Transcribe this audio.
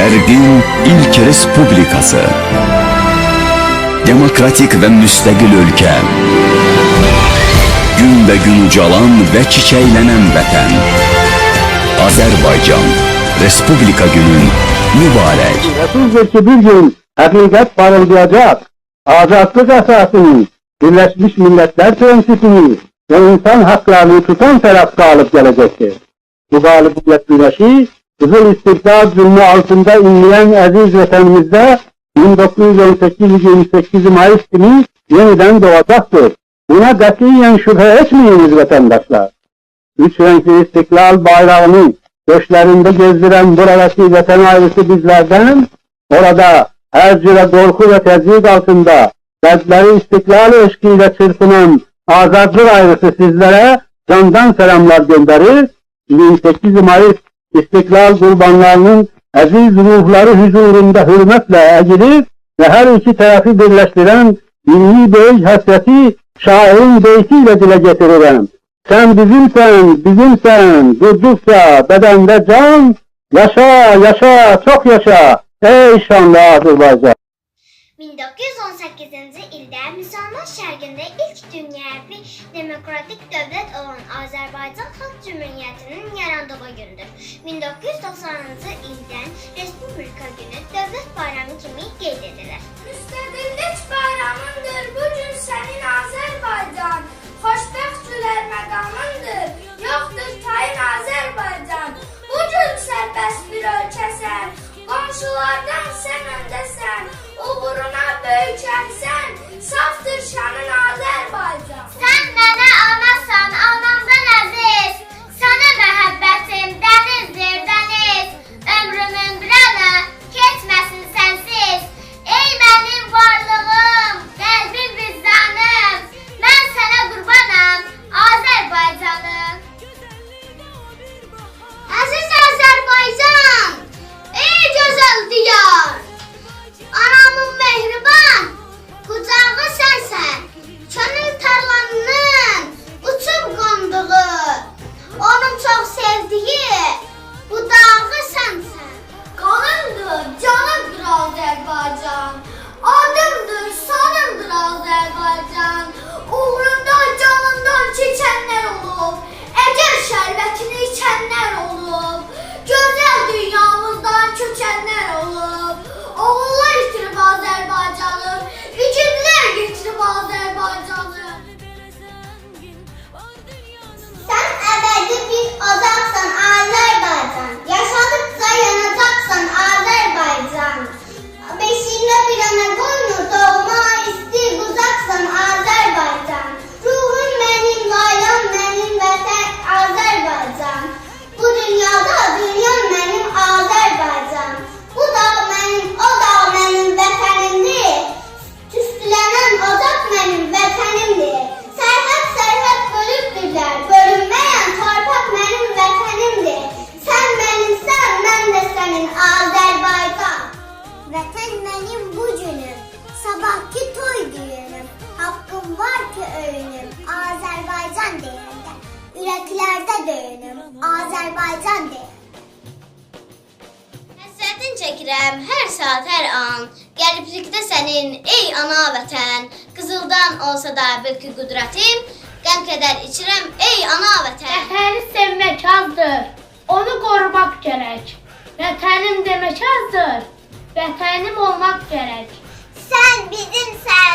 Şərqin ilk respublikası. Demokratik və müstəqil ölkə. Gün və gün ucalan və çiçəklənən vətən. Azərbaycan Respublika günün mübarək. Nasıldır ki bir gün hakikat parıldayacak, azatlık esasını, Birleşmiş Milletler prensipini ve insan haklarını tutan taraf galip gelecektir. Bu galibiyet güneşi, Kızıl İstiklal zulmü altında inleyen aziz vatanımızda 1918-28 Mayıs günü yeniden doğacaktır. Buna katiyen şüphe etmeyiniz vatandaşlar. Üç renkli istiklal bayrağını göçlerinde gezdiren buradaki vatan ailesi bizlerden, orada her cüre korku ve tezyiq altında dertleri istiklal eşkiyle çırpınan azadlık ailesi sizlere candan selamlar gönderir. 28 Mayıs İstiklal kurbanlarının aziz ruhları huzurunda hürmetle eğilir ve her iki tarafı birleştiren milli beyiş hasreti şairin beytiyle dile getiririm. Sen bizimsen, bizimsen, durdukça bedende can, yaşa, yaşa, çok yaşa, ey şanlı Azerbaycan. 1918 ildə Müsəlman şərqində ilk dünyəvi demokratik dövlət olan Azərbaycan Xalq Cümhuriyyətinin yarandığı gündür. 1990-cı ildən Respublika günü dövlət bayramı kimi qeyd edilir. Müstəqillik bayramındır Azərbaycan. Mənim bu günüm, sabahki toy düyünüm. Haqqım var ki öyünüm, Azərbaycan deyəndə. Ürəklərdə döyünüm, Azərbaycan deyəndə. Həsrətin çəkirəm hər saat, hər an. Qəlblikdə sənin, ey ana vətən. Qızıldan olsa da bəlkə qüdrətim. Qəm kədər içirəm, ey ana vətən. Vətəni sevmək azdır, onu qorumaq gərək. Vətənim demək azdır, vətənim olmaq gərək. Sən bizimsən, bizimsən.